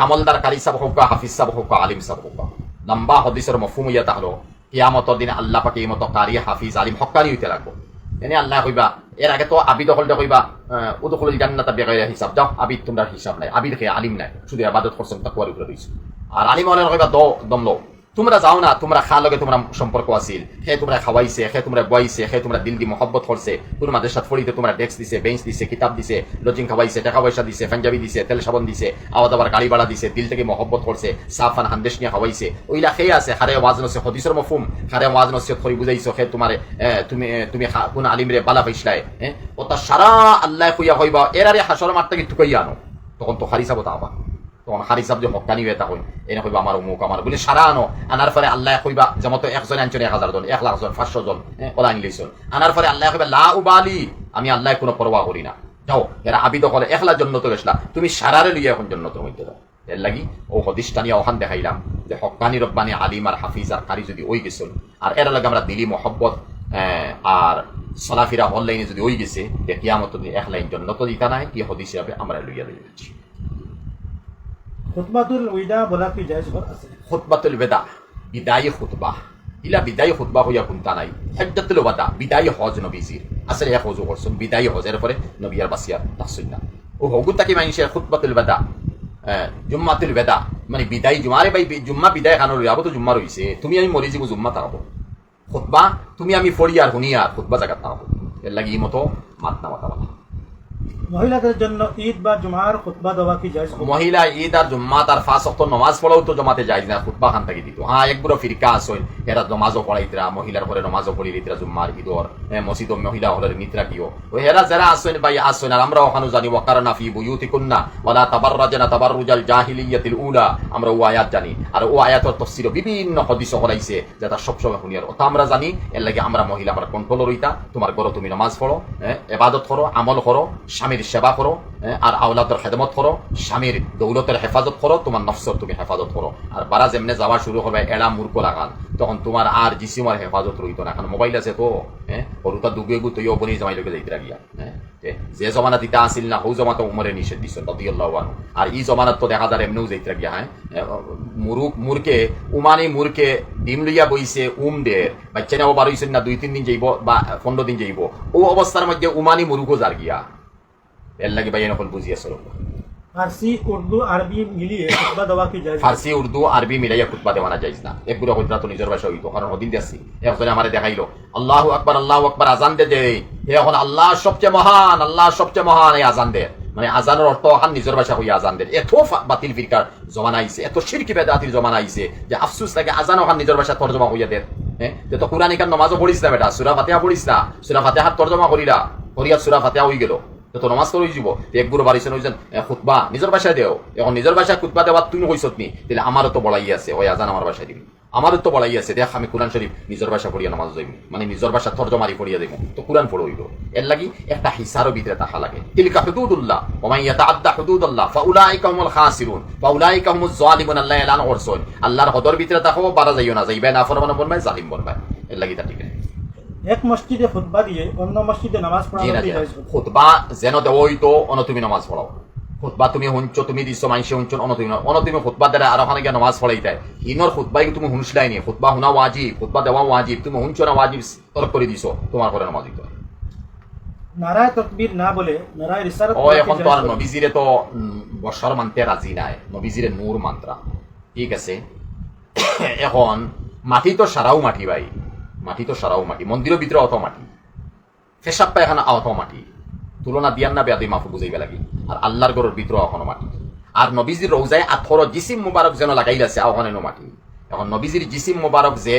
হামলদার কারি sub হোক হাফিজ sub হোক আলিম sub হোক লম্বা হদিসের মফুম ইয়া তাহলো কিয়ামতর দিনে আল্লাহ পাকে এই মতো কারি, হাফিজ, আলিম হকানি হইতে লাগবো। এনে আল্লাহ কইবা, এর আগে তো আবিদ হলটা কইবা উদখল জান্নাতা বেগাইরা হিসাব। যাও, আবিদ তোমরা হিসাব নাই। আবিদ খেয়ে আলিম নাই। শুধু আবাদত করছেন তাকুয়ার উপরে রয়েছে আর আলিম অনেক কইবা দম দমলো। তোমরা যাও না, তোমরা খা লগে তোমরা সম্পর্ক আছিল। সে তোমরা খাওয়াইছে সে তোমরা বয়াইছে সে তোমরা দিল দি মহব্বত করছে। মাঝে সাথ ফড়িতে তোমরা ডেস্ক দিছে, বেঞ্চ দিছে, কিতাব দিছে লজিং খাওয়াইছে, টাকা পয়সা দিছে, পাঞ্জাবি দিছে, তেল সাবন দিছে আওয়াজ আবার গাড়ি ভাড়া দিছে, দিল থেকে মহব্বত করছে, সাফান হান্দেশ নিয়ে খাওয়াইছে। ওইলা খেয়ে আছে, হারে ওয়াজ নসে হদিসর মফুম হারে ওয়াজ নসে করি বুঝাইছো সে তোমার তুমি তুমি কোন আলিমরে বালা পাইছলাই হ্যাঁ ওটা সারা আল্লাহ কইয়া হইবা এর আরে হাসর মারতে কি টুকাইয়া আনো। তখন তো হারি সাবো তা আবার তখন হারি যে হকানি হয়ে তখন এনে কইবা আমার অমুক আমার বলে সারা আনো। আনার পরে আল্লাহ কইবা যেমন তো একজন আনছেন এক হাজার জন এক লাখ জন পাঁচশো জন হ্যাঁ, ওলা আনলেইছন আনার পরে আল্লাহ কইবা লা উবালি। আমি আল্লাহ কোনো পরোয়া করি না। যাও এরা আবিদ হলে একলা জন্য তো গেছলা তুমি সারারে লইয়া এখন জন্য তোর মধ্যে দাও। এর লাগি ও হদিসটানি ওখান দেখাইলাম যে হকানি রব্বানি আলিম আর হাফিজ আর কারি যদি ওই গেছিল আর এর লাগে আমরা দিলি মহব্বত আর সলাফিরা অনলাইনে যদি ওই গেছে যে কিয়ামত এক লাইন জন্য তো দিতা নাই কি হদিস হিসাবে আমরা লইয়া লইয়াছি খুতবাতুল উইদা বলা কি জায়েজ আছে? খুতবাতুল বেদা বিদায়ী খুতবা। ইলা বিদায়ী খুতবা হইয়া কোনটা নাই? হজ্জাতুল ওয়াদা, বিদায়ী হজ নবীজির আসলে এক হজও করছেন বিদায়ী হজের পরে নবী আর বাসিয়ার তাসুন না। ও হগুতা কি মানুষের খুতবাতুল বেদা জুম্মাতুল বেদা মানে বিদায়ী জুমা আরে ভাই জুম্মা বিদায় খানো রইব তো জুম্মা রইছে তুমি আমি মরি যাব জুম্মা তাকাবো খুতবা, তুমি আমি ফড়ি আর শুনি আর খুতবা জায়গা তাকাবো এর লাগি মতো মাত না মাতা মাতা মহিলাদের জন্য ঈদ বা জুমার খুতবা দেওয়া কি জায়েজ মহিলা ঈদ আর জুম্মা তার ফাঁস অক্ত নমাজ পড়াও তো জমাতে যাই না খুতবা খান থাকি দিত। হ্যাঁ একগুলো ফিরকা আসইন এরা নমাজও পড়াইতরা মহিলার পরে নমাজও পড়ি দিতরা জুম্মার ঈদর। মসজিদ মহিলা হলের মিত্রা কিও। ও এরা যারা আসইন ভাই আসইন আর আমরা ওখানে জানি ওয়াকারনা ফি বুয়ুতিকুন্না ওয়ালা তাবাররাজনা তাবাররুজাল জাহিলিয়াতিল উলা আমরা ও আয়াত জানি। আর ও আয়াতর তফসির বিভিন্ন হদিস করাইছে যেটা সবসময় শুনি আর ওটা আমরা জানি এর লাগে আমরা মহিলা আমরা কন্ট্রোল রইতা তোমার ঘরে তুমি নামাজ পড়ো হ্যাঁ, এবাদত করো আমল করো স্বামীর সেবা করো আর আওলাদের খেদমত করো, স্বামীর দৌলতের হেফাজত করো, তোমার নফসর তুমি হেফাজত করো। আর বারা যেমনে যাওয়া শুরু হবে এড়া মূর্খ লাগান, তখন তোমার আর জিসিমার হেফাজত রইতো না, কারণ মোবাইল আছে তো হ্যাঁ হরুতা দুগে গু তুইও বনি জমাই লোকে যাইতে গিয়া হ্যাঁ যে জমানা দিতা আসিল না, হৌ জমা তো উমরে নিষেধ দিছ, রদিয়াল্লাহু আর ই জমানাত তো দেখা যায় এমনিও যাইতে গিয়া হ্যাঁ মুরুক মুরকে, উমানি মুরকে ডিম লইয়া বইছে উম দের বাচ্চা নেওয়া বার হইছেন না, দুই তিন দিন যাইব বা পনেরো দিন যাইব, ও অবস্থার মধ্যে উমানি মুরুকও যার গিয়া। এর লাগে ভাই নকল বুঝিয়াছিল ফার্সি উর্দু আরবি মিলিয়ে খুতবা দেওয়া কি জায়েজ ফার্সি উর্দু আরবি মিলাইয়া খুতবা দেওয়ানা যাইজ না। একগুলো হজরা তো নিজের ভাষা হইতো কারণ হদিন দেখছি একজনে আমারে দেখাইলো আল্লাহ আকবার আল্লাহ আকবার আজান দে দে। এখন আল্লাহ সবচেয়ে মহান আল্লাহ সবচেয়ে মহান এই আজান দে। মানে আজানের অর্থ এখন নিজের ভাষা হইয়া আজান দে। এত বাতিল ফিরকার জমানা আইছে এত শিরকি বেদাতির জমানা আইছে যে আফসুস লাগে আজান ওখান নিজের ভাষা তর্জমা হইয়া দে। হ্যাঁ? তো কোরআন এখান নমাজও পড়িস না বেটা সুরা ফাতেহা পড়িস না। সুরা ফাতেহার তর্জমা করিলা করিয়া সুরা ফাতেহা হই গেল। তো নমাজ করে যাব এক গুরু বাড়িছেন হইছেন খুতবা নিজের ভাষায় দেও। এখন নিজের ভাষায় খুতবা দেওয়া তুমি কইছত নি তাহলে আমারও তো বড়াই আছে। ওই আজান আমার ভাষায় দিবি। আমারও তো বড়াই আছে। দেখ, আমি কোরআন শরীফ নিজের ভাষা পড়িয়া নামাজ যাইব মানে নিজের ভাষা তর্জমারি পড়িয়া দেব তো কোরআন পড়ে হইব এর লাগি একটা হিসারও ভিতরে তাহা লাগে। তিলকা হুদুদুল্লাহ। ওমাই ইয়াতাআদ্দা হুদুদাল্লাহ। ফাউলাইকা হুমুল খাসিরুন ফাউলাইকা হুমুজ জালিমুন আল্লাহ এলান করছন আল্লাহর হদর ভিতরে তাকো বারা যাইও না যাইবে না ফরমান বলবে জালিম বলবে এর লাগি তা ঠিক আছে। এক মসজিদে খুতবা দিয়ে অন্য মসজিদে নামাজ পড়ানো কি খুতবা যেন দেওই তো অন তুমি নামাজ পড়াও। খুতবা তুমি শুনছো তুমি মাইসে শুনছো অন তুমি না। অন তুমি খুতবা দ্বারা আর ওখানে গিয়ে নামাজ পড়াই দেয়। ইনর খুতবাই তুমি শুনছিলাই নি। খুতবা শুনা ওয়াজিব খুতবা দেওয়া ওয়াজিব। তুমি শুনছো না ওয়াজিব তরক করে দিছো তোমার করে নামাজ দিতে। নারায় তকবীর না বলে নারায় রিসালাত ও এখন তো আর নবীজিরে তো বর্ষার মানতে রাজি নাই। নবীজিরে নূর মান্ত্রা। ঠিক আছে। এখন মাটি তো সারাও মাটি ভাই মাটি তো সারাও মাটি মন্দিরের ভিতরে অত মাটি। ফেসাব পায়খানা অত মাটি। তুলনা দিয়ান না বেয়াদি মাফু বুঝাইবে লাগি। আর আল্লাহর গরুর ভিতরে এখনও মাটি। আর নবীজির রোজায় আথর জিসিম মুবারক যেন লাগাই আছে ওখানেও মাটি। এখন নবীজির জিসিম মুবারক যে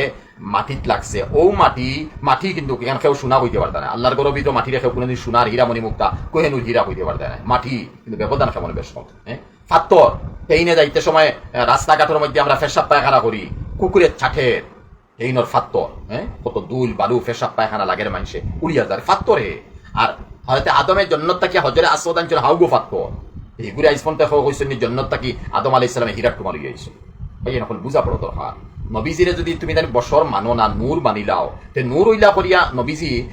মাটিত লাগছে ও মাটি মাটি কিন্তু এখান কেউ সোনা হইতে পারতে না আল্লাহর গরুর ভিতরে মাটি রেখে কোনোদিন সোনার হীরামণি মুক্তা কোহেনুর হীরা হইতে পারতে না মাটি কিন্তু ব্যবধান কেমন বেশ কম হ্যাঁ ফাত্তর ট্রেনে যাইতে সময় রাস্তাঘাটের মধ্যে আমরা ফেসাব পায়খানা করি, কুকুরের ছাঠের এইনর ফাত্তর হ্যাঁ কত দুল বালু ফেসাব পায়খানা লাগের মানুষে উড়িয়া যায় ফাত্তরে আর হয়তো আদমের জন্নত তাকি হজরে আনছিল হাউগো ফাত্তর এগুলি আইস পর্যন্ত কইছেন জন্নত তাকি আদম আলাইহিস সালামে হীরাট কুমার গিয়েছে ভাই এখন বুঝা পড়ো দরকার। নবীজিরে যদি তুমি জানি বছর মানো না নূর মানিলাও তে নূর ওইলা করিয়া নবীজি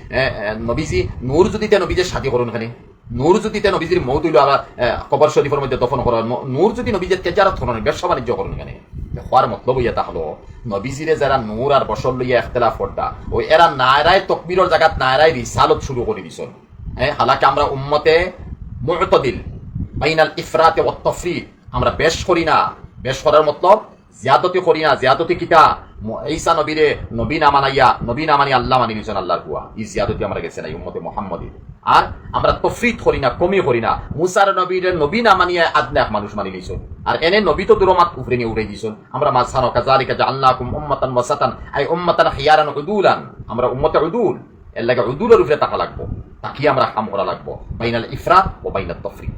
নবীজি নূর যদি তে নবীজের শাদি করুন খানি নূর যদি তে নবীজির মৌত হইল আবার কবর শরীফের মধ্যে দফন করা হয়, ন- নূর যদি নবীজের তেজারত করুন ব্যবসা বাণিজ্য করুন এখানে হওয়ার মতলব ইয়া হলো নবীজিরে যারা নূর আর লইয়া ওই এরা নায়রায় তকবিরর জায়গাত নায়রায় রিসালত শুরু করে হ্যাঁ আমরা উম্মতে মুতদিল ইফরাতে আমরা বেশ করি না। বেশ করার মতলব, জিয়াদতি করি না, জিয়াদতি কিতা? ঈসা নবীরে নবী না মানাইয়া, নবী না মানি আল্লাহ মানি নিছেন আল্লাহর কুয়া। এই জিয়াদতি আমরা গেছে না উম্মতে মোহাম্মদী। আর আমরা তফরিদ করি না, কমি করি না। মুসার নবীরে নবী না মানিয়া আদনে এক মানুষ মানি নিছেন আর এনে নবী তো দুরমাত উফরে নিয়ে উড়ে দিছেন আমরা মাঝখানো কাজালিকা জাআলনাকুম উম্মাতান ওয়াসাতান আই উম্মাতান খিয়ারান উদুলান আমরা উম্মতে উদুল এর লাগে উদুলের উপরে টাকা লাগবো। তাকিয়ে আমরা কাম করা লাগবো। বাইনাল ইফরাত ও বাইনাল তফরিদ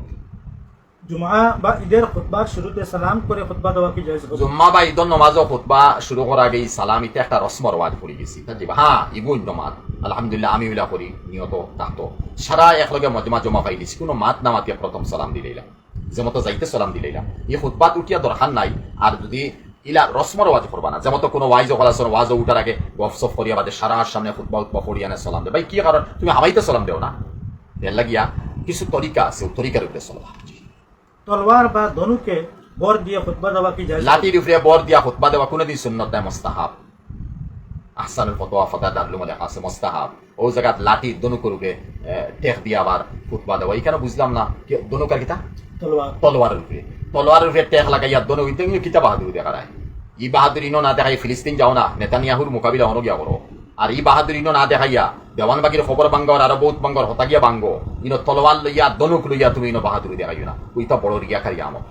জুমা বা ঈদের খুতবার শুরুতে সালাম করে খুতবা দেওয়া কি জায়েজ হবে? জুম্মা বা ঈদন নমাজও খুতবা শুরু করার আগে এই সালামিতে একটা রসম রওয়াজ পড়ে গেছি। তা জিবা হ্যাঁ ইগুন নমাজ। আলহামদুলিল্লাহ আমি করি নিয়ত তাহতো। সারা একলগে মজমা জমা পাই দিছি কোনো মাত না মাতিয়া প্রথম সালাম দিলাইলাম যে মতো যাইতে সালাম দিলাইলাম এই খুতবাত উঠিয়া দরকার নাই। আর যদি ইলা রসমর ওয়াজ করবা না যেমন কোনো ওয়াইজ কলাসন ওয়াজ উঠার আগে গফসফ করিয়া বাদে সারা সামনে খুতবা উৎবা পড়িয়া না সালাম দে। ভাই কি কারণ তুমি হামাইতে সালাম দেও না? এর লাগিয়া কিছু তরিকা আছে তরিকার উপরে চলবা তলোয়ার বা ধনুকে বর দিয়ে খুতবা দেওয়া কি হবে? লাঠির উপরে বর দিয়া খুতবা দেওয়া কোনোদিন সুন্নত নাই মোস্তাহাব। আহসানুল ফতোয়া ফতা দারলুম লেখা আছে মোস্তাহাব। ও জায়গাত লাঠি দনুকের উপরে টেক দিয়া আবার খুতবা দেওয়া। এখানে বুঝলাম না কি দনুকার কিতা তলোয়ার। তলোয়ারের উপরে তলোয়ারের উপরে টেক লাগাইয়া দনু ইতে কিতা বাহাদুরি দেখা যায়। ই বাহাদুর ইনো না দেখাই ফিলিস্তিন যাও না নেতানিয়াহুর মোকাবিলা হনো গিয়া করো। আর ই বাহাদুর ইনো না দেখাইয়া দেওয়ানবাগির খবর বাঙ্গর আর বহুত বাঙ্গর হতা গিয়া বাঙ্গো। ইনো তলোয়ার লইয়া দনুক লইয়া তুমি ইনো বাহাদুরি দেখাইও না। ওইটা বড় রিয়া খারি আমত